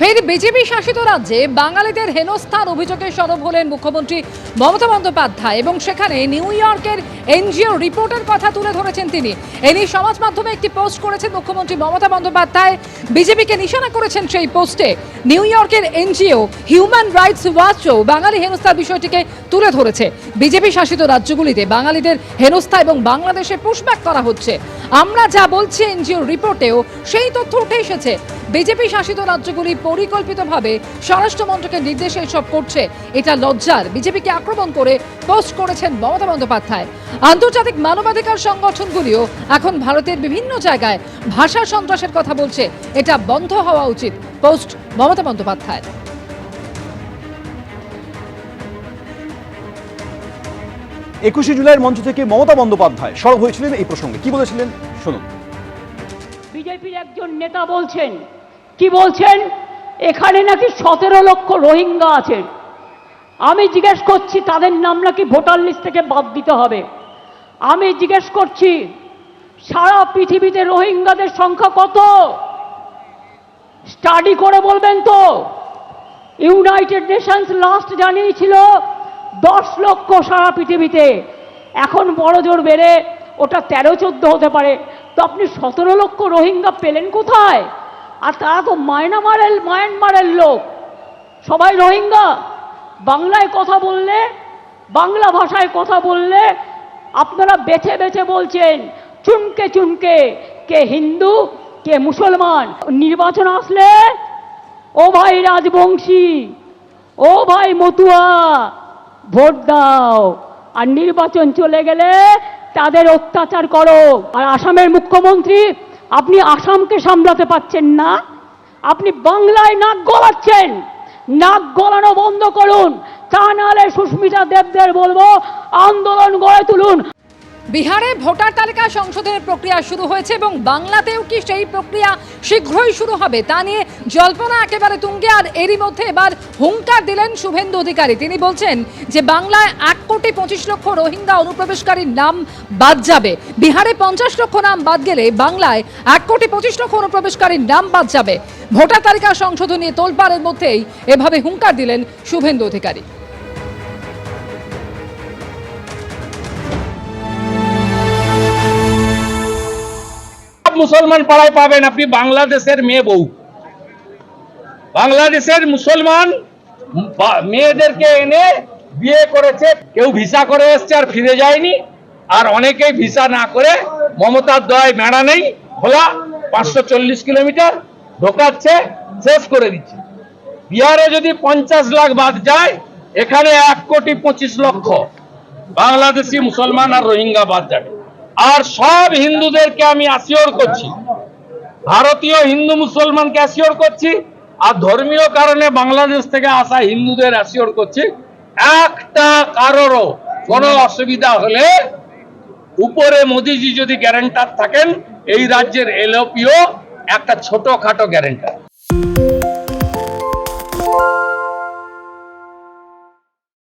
ফের বিজেপি শাসিত রাজ্যে বাঙালিদের হেনস্থার অভিযোগে সরব হলেন মুখ্যমন্ত্রী মমতা বন্দ্যোপাধ্যায় এবং সেখানে নিউ ইয়র্কের এনজিও রিপোর্টের কথা তুলে ধরেছেন তিনি। এ নিয়ে সমাজ মাধ্যমে একটি পোস্ট করেছেন মুখ্যমন্ত্রী মমতা বন্দ্যোপাধ্যায়। বিজেপিকে নিশানা করেছেন সেই পোস্টে। নিউ ইয়র্কের এনজিও হিউম্যান রাইটস ওয়াচও বাঙালি হেনস্থার বিষয়টিকে তুলে ধরেছে। বিজেপি শাসিত রাজ্যগুলিতে বাঙালিদের হেনস্থা এবং বাংলাদেশে পুশব্যাক করা হচ্ছে। আমরা যা বলছি এনজিও রিপোর্টেও সেই তথ্য উঠে এসেছে। বিজেপি শাসিত রাজ্যগুলি পরিকল্পিতভাবে স্বরাষ্ট্র মন্ত্রকের নির্দেশে এসব করছে। এটা লজ্জার। বিজেপিকে আক্রমণ করে পোস্ট করেছেন মমতা বন্দ্যোপাধ্যায়। আন্তর্জাতিক মানবাধিকার সংগঠনগুলিও এখন ভারতের বিভিন্ন জায়গায় ভাষা সন্ত্রাসের কথা বলছে। এটা বন্ধ হওয়া উচিত পোস্ট মমতা বন্দ্যোপাধ্যায় একুশে জুলাইয়ের মঞ্চ থেকে মমতা বন্দ্যোপাধ্যায় সরব হয়েছিলেন এই প্রসঙ্গে। কি বলেছিলেন? শুনুন। বিজেপির একজন নেতা বলছেন। কি বলছেন? এখানে নাকি সতেরো লক্ষ রোহিঙ্গা আছেন আমি জিজ্ঞেস করছি, তাদের নাম নাকি ভোটার লিস্ট থেকে বাদ দিতে হবে। আমি জিজ্ঞেস করছি, সারা পৃথিবীতে রোহিঙ্গাদের সংখ্যা কত? স্টাডি করে বলবেন তো। ইউনাইটেড নেশনস লাস্ট জানিয়েছিল, দশ লক্ষ সারা পৃথিবীতে। এখন বড় জোর বেড়ে ওটা তেরো, চোদ্দ হতে পারে। তো আপনি সতেরো লক্ষ রোহিঙ্গা পেলেন কোথায়? আর তারা তো মায়ানমারের মায়ানমারের লোক। সবাই রোহিঙ্গা। বাংলায় কথা বললে, বাংলা ভাষায় কথা বললে আপনারা বেছে বেছে বলছেন, চুনকে চুনকে, কে হিন্দু, কে মুসলমান। নির্বাচন আসলে, ও ভাই রাজবংশী, ও ভাই মতুয়া, ভোট দাও। আর নির্বাচন চলে গেলে তাদের অত্যাচার করো। আর আসামের মুখ্যমন্ত্রী আপনি আসামকে সামলাতে পাচ্ছেন না। আপনি বাংলায় নাক গলাচ্ছেন। নাক গলানো বন্ধ করুন। তা নাহলে সুস্মিতা দেবদের বলব, আন্দোলন গড়ে তুলুন। বিহারে ভোটার তালিকা সংশোধনের প্রক্রিয়া শুরু হয়েছে এবং বাংলাতেও কি সেই প্রক্রিয়া শীঘ্রই শুরু হবে তা নিয়ে জল্পনা একেবারে তুঙ্গে। আর এরই মধ্যে এবার হুঙ্কার দিলেন শুভেন্দু অধিকারী। তিনি বলছেন যে বাংলায় এক কোটি পঁচিশ লক্ষ রোহিঙ্গা অনুপ্রবেশকারীর নাম বাদ যাবে। বিহারে পঞ্চাশ লক্ষ নাম বাদ গেলে বাংলায় এক কোটি পঁচিশ লক্ষ অনুপ্রবেশকারীর নাম বাদ যাবে। ভোটার তালিকা সংশোধন নিয়ে তোলপাড়ের মধ্যেই এভাবে হুঙ্কার দিলেন শুভেন্দু অধিকারী। মুসলমান পাড়ায় পাবেন আপনি বাংলাদেশের মেয়ে বউ। বাংলাদেশের মুসলমান মেয়েদেরকে এনে বিয়ে করেছে, কেউ ভিসা করে এসছে আর ফিরে যায়নি, আর অনেকেই ভিসা না করে মমতার দয় মেড়া নেই, খোলা পাঁচশো চল্লিশ কিলোমিটার, ঢোকাচ্ছে, শেষ করে দিচ্ছে। বিহারে যদি পঞ্চাশ লাখ বাদ যায়, এখানে এক কোটি পঁচিশ লক্ষ বাংলাদেশি মুসলমান আর রোহিঙ্গা বাদ যাবে। আর সব হিন্দুদেরকে আমি আসিওর করছি। ভারতীয় হিন্দু মুসলমানকে অ্যাসিওর করছি, আর ধর্মীয় কারণে বাংলাদেশ থেকে আসা হিন্দুদের অ্যাসিওর করছি, একটা কারোরও কোনো অসুবিধা হলে উপরে মোদিজি যদি গ্যারেন্টার থাকেন, এই রাজ্যের এলওপিও একটা ছোটখাটো গ্যারেন্টার